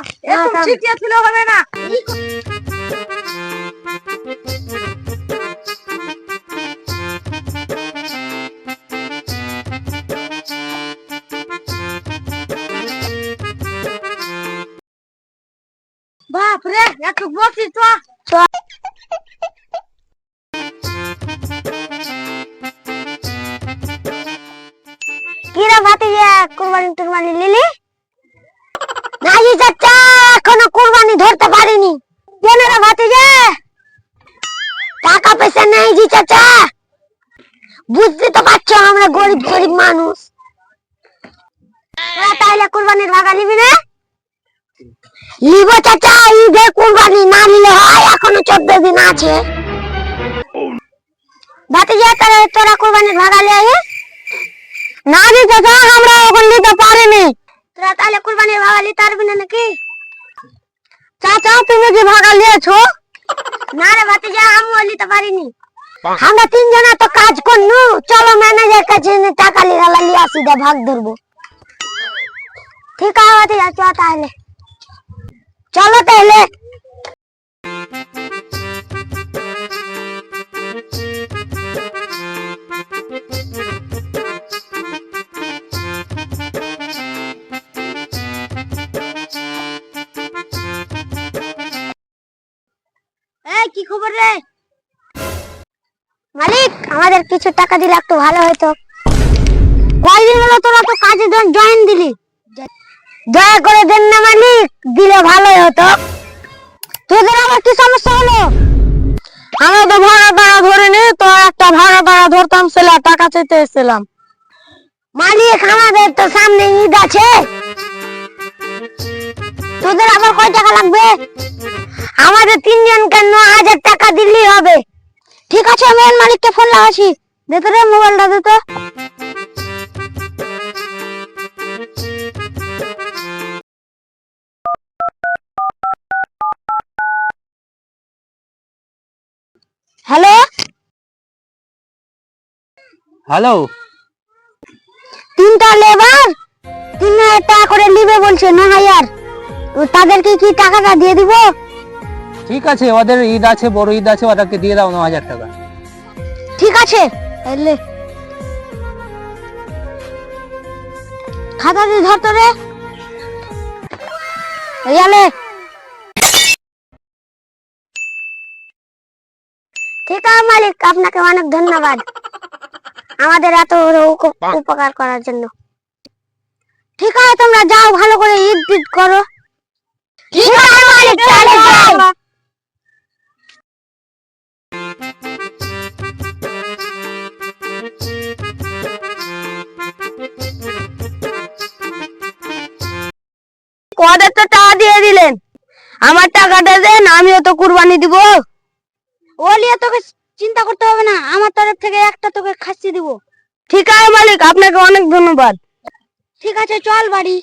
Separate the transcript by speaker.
Speaker 1: থাম।
Speaker 2: ছিটিয়ে ছিল হবে না। বাপ রে একটু বসি তো।
Speaker 1: কিরা ভাতিজা কুরবানি টুরবানি লিলি নাজি চাচা কুরবানি ধরতে পারিনি। কেন রে ভাতিজা? টাকা পয়সা নেই জি চাচা। বুঝতে তো পারছ আমরা গরিব গরিব মানুষ। তোরা তাইলে কুরবানির ভাগা নিবি না? লিব চাচা, ঈদে কুরবানি না নিলে হয়, এখনও চোদ্দ দিন আছে। ভাতিজা, তাহলে তোরা কুরবানির ভাগা লিয়ে আয়। না রে চাচা, আমরা এখন নিতে পারিনি। তোরা তাহলে কুরবানির ভাগা নিতে পারবি না নাকি? চাচা তুমি কি ভাগা নিয়েছো না রে ভাতিজা আমি নিতে পারিনি। আমরা তিন জনা তো কাজ করনু। চলো ম্যানেজার কাছে টাকা লিয়ে লিয়ে আসি দে ভাগ ধরবো। ঠিক আছে ভাতিজা চ তাহলে। চলো তাহলে কি খবর রে? মালিক, আমাদের কিছু টাকা দিলে একটু ভালো হতো কয়দিন হলো তোরা তো কাজে জয়েন দিলি? দয়া করে দেন না মালিক, দিলে ভালোই হতো। তোদের আবার কি সমস্যা হলো?
Speaker 2: আমরা তো ভাড়া টাড়া ধরিনি তো একটা ভাড়া টাড়া ধরতাম, সেলা টাকা চাইতে এসেছিলাম।
Speaker 1: মালিক, আমাদের তো সামনে ঈদ আছে। তোদের আবার কয় টাকা লাগবে? আমাদের তিনজনকে ন হাজার টাকা দিলেই হবে। ঠিক আছে আমি এর মালিককে ফোন লাগাচ্ছি। দে তো রে মোবাইলটা দে তো। হ্যালো?
Speaker 3: হ্যালো?
Speaker 1: তিনটা লেবার তিন হাজার টাকা করে নিবে বলছে ন হাজার। তাদেরকে কি টাকাটা দিয়ে দিব?
Speaker 3: ঠিক আছে ওদের ঈদ আছে বড় ঈদ আছে ওদেরকে দিয়ে দাও ন হাজার টাকা।
Speaker 1: ঠিক আছে তাহলে খাতা দিয়ে ধরতো রে ইয়ালে ঠিক আছে মালিক আপনাকে অনেক ধন্যবাদ। আমাদের এত উপকার করার জন্য। ঠিক আছে তোমরা যাও ভালো করে ঈদ ঈদ করো। ঠিক আছে মালিক তাহলে যাও।
Speaker 2: ওদের তো টাকা দিয়ে দিলেন। আমার টাকাটা দেন আমিও তো কুরবানি দিব।
Speaker 1: ও নিয়ে তোকে চিন্তা করতে হবে না আমার তরফ থেকে একটা তোকে খাসি দিব।
Speaker 2: ঠিক আছে মালিক আপনাকে অনেক ধন্যবাদ।
Speaker 1: ঠিক আছে চল বাড়ি।